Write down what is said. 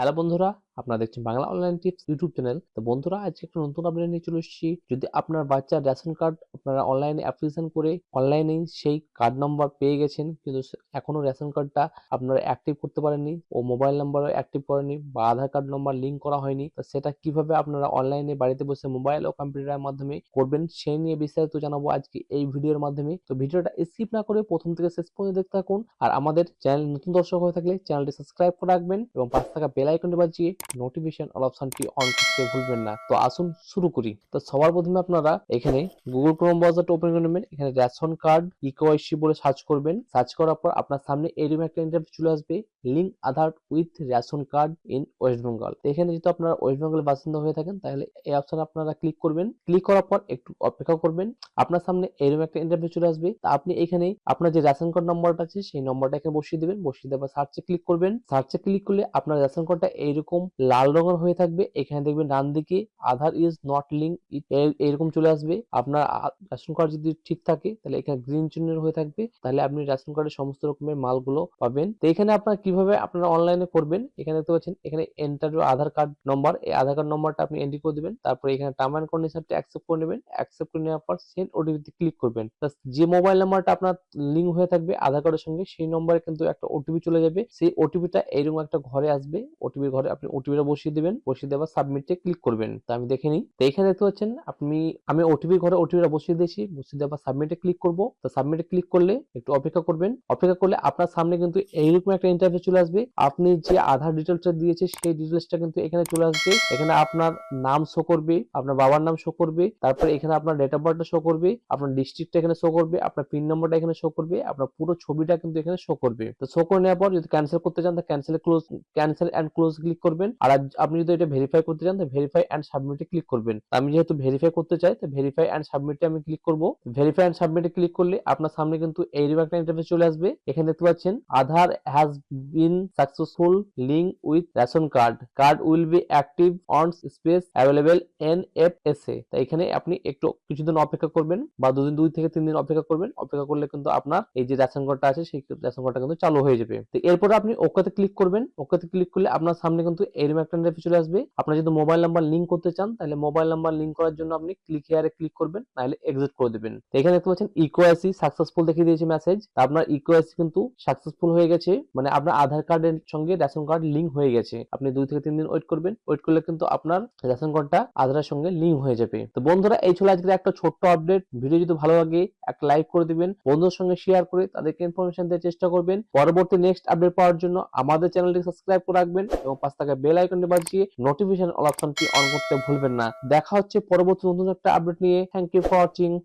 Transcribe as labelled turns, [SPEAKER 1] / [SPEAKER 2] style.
[SPEAKER 1] Hello বন্ধুরা আপনারা দেখছেন Bangla online tips YouTube channel তো বন্ধুরা, আজকে একটা নতুন আপডেট নিয়ে চলে এসেছি। যদি আপনার বাচ্চার রেশন কার্ড আপনারা অনলাইনে অ্যাপ্লিকেশন করে অনলাইনে সেই কার্ড নাম্বার পেয়ে গেছেন, কিন্তু এখনও রেশন কার্ডটা আপনারা অ্যাক্টিভ করতে পারেননি ও মোবাইল নাম্বার অ্যাক্টিভ করেনি বা আধার কার্ড নাম্বার লিঙ্ক করা হয়নি, তো সেটা কীভাবে আপনারা অনলাইনে বাড়িতে বসে মোবাইল ও কম্পিউটারের মাধ্যমে করবেন সেই নিয়ে বিস্তারিত জানাব আজকে এই ভিডিওর মাধ্যমে। তো ভিডিওটা স্কিপ না করে প্রথম থেকে শেষ পর্যন্ত দেখতে থাকুন। আর আমাদের চ্যানেল নতুন দর্শক হয়ে থাকলে চ্যানেলটি সাবস্ক্রাইব করে রাখবেন এবং পাঁচ থাকা বেল আইকনটি বাজিয়ে নোটিফিকেশন অল অপশনটি অন করতে ভুলবেন না। তো আসুন শুরু করি। তো সবার প্রথমে আপনারা এখানে গুগল ক্রোম ব্রাউজারটা ওপেন করে নেবেন। এখানে রেশন কার্ড ইকোয়াইসি বলে সার্চ করবেন। সার্চ করার পর আপনার সামনে এরকম একটা ইন্টারভিউ চলে আসবে। Link Aadhaar with ration card in West Bengal এখানে যদি আপনারা ওয়েস্ট বেঙ্গলের বাসিন্দা হয়ে থাকেন, তাহলে এই অপশনে আপনারা ক্লিক করবেন। ক্লিক করার পর একটু অপেক্ষা করবেন। আপনার সামনে এরকম একটা ইন্টারভিউ চলে আসবে। তা আপনি এখানে আপনার যে রেশন কার্ড নম্বরটা আছে, সেই নম্বরটা এখানে বসিয়ে দেবেন। বসিয়ে দেওয়ার সার্চে ক্লিক করবেন। সার্চে ক্লিক করলে আপনার রেশন কার্ডটা এইরকম লাল রঙের হয়ে থাকবে। এখানে দেখবেন ডান দিকে আধার ইজ নট লিঙ্ক এরকম চলে আসবে। আপনার রেশন কার্ড যদি ঠিক থাকে, তাহলে এখানে গ্রিন চিহ্নের হয়ে থাকবে। তাহলে আপনি রেশন কার্ডের সমস্ত রকমের মালগুলো পাবেন। তো এখানে আপনারা কীভাবে আপনারা অনলাইনে করবেন? এখানে দেখতে পাচ্ছেন, এখানে এন্টার আধার কার্ড নম্বর এই আধার কার্ড নম্বরটা আপনি এন্ট্রি করে দিবেন। তারপরে এখানে টার্ম অ্যান্ড কন্ডিশনটা অ্যাকসেপ্ট করে নেবেন। অ্যাকসেপ্ট করে নেওয়ার পর সেন্ড ওটিপিতে ক্লিক করবেন। যে মোবাইল নাম্বারটা আপনার লিঙ্ক হয়ে থাকবে আধার কার্ডের সঙ্গে, সেই নম্বরে কিন্তু একটা ওটিপি চলে যাবে। সেই ওটিপিটা এইরকম একটা ঘরে আসবে। ওটিপির ঘরে আপনি ওটিপিটা বসিয়ে দিবেন, বসিয়ে দেওয়ার সাবমিটে ক্লিক করবেন। তো আমি দেখে নিই। তো এখানে দেখতে পাচ্ছেন, আপনি, আমি ওটিপির ঘরে ওটিপিটা বসিয়ে দিয়েছি, বসিয়ে দেওয়ার সাবমিটে ক্লিক করব। তো সাবমিটে ক্লিক করলে একটু অপেক্ষা করবেন। অপেক্ষা করলে আপনার সামনে কিন্তু এইরকম একটা ইন্টারভিউ চলে আসবে। আপনি যে আধার ডিটেলসটা দিয়েছে, সেই ডিটেলসটা কিন্তু এখানে চলে আসবে। এখানে আপনার নাম শো করবে, আপনার বাবার নাম শো করবে, তারপরে এখানে আপনার ডেট অফ বার্থটা শো করবে, আপনার ডিস্ট্রিক্টটা এখানে শো করবে, আপনার পিন নম্বরটা এখানে শো করবে, আপনার পুরো ছবিটা কিন্তু এখানে শো করবে। তো শো করে নেওয়ার পর যদি ক্যান্সেল করতে চান, তো cancel close cancel and close click করবেন। আর আপনি যদি এটা ভেরিফাই করতে চান, তো ভেরিফাই এন্ড সাবমিটে ক্লিক করবেন। আমি যেহেতু ভেরিফাই করতে চাই, তো ভেরিফাই এন্ড সাবমিটে আমি ক্লিক করব। ভেরিফাই এন্ড সাবমিটে ক্লিক করলে আপনার সামনে কিন্তু এইরকম একটা ইন্টারফেস চলে আসবে। এখানে দেখতে পাচ্ছেন, Aadhaar has been successful link with ration card card will be active on space available N F S A তো এখানে আপনি একটু কিছুদিন অপেক্ষা করবেন বা দুদিন, দুই থেকে তিন দিন অপেক্ষা করবেন। অপেক্ষা করলে কিন্তু আপনার এই যে রেশন কার্ডটা আছে, সেই রেশন কার্ডটা কিন্তু চালু হয়ে যাবে। তো এরপরে আপনি ওকেতে ক্লিক করবেন। ওকেতে ক্লিক করলে আপনার সামনে কিন্তু এরকম একটা চলে আসবে। আপনার যদি মোবাইল নাম্বার লিঙ্ক করতে চান, তাহলে মোবাইল নাম্বার লিঙ্ক করার জন্য আপনি ক্লিক হেয়ারে ক্লিক করবেন, নাহলে এক্সিট করে দেবেন। তো এখানে দেখতে পাচ্ছেন ইকোআইসি সাকসেসফুল দেখিয়ে দিয়েছে মেসেজ আপনার ইকোআইসি কিন্তু সাকসেসফুল হয়ে গেছে মানে আপনার আধার কার্ডের সঙ্গে রেশন কার্ড লিঙ্ক হয়ে গেছে। আপনি দুই থেকে তিন দিন ওয়েট করবেন ওয়েট করলে কিন্তু আপনার রেশন কার্ডটা আধারের সঙ্গে লিঙ্ক হয়ে যাবে। তো বন্ধুরা, এই ছিল আজকের একটা ছোট্ট আপডেট ভিডিও যদি ভালো লাগে, একটা লাইক করে দিবেন, বন্ধুদের সঙ্গে শেয়ার করে তাদেরকে ইনফরমেশন দেওয়ার চেষ্টা করবেন। পরবর্তী নেক্সট আপডেট পাওয়ার জন্য আমাদের চ্যানেলটি সাবস্ক্রাইব করে রাখবেন এবং পাঁচ টাকা বেল আইকনটি বাজিয়ে নোটিফিকেশন অপশনটি অন করতে ভুলবেন না। দেখা হচ্ছে পরবর্তী নতুন একটা আপডেট নিয়ে। Thank you for watching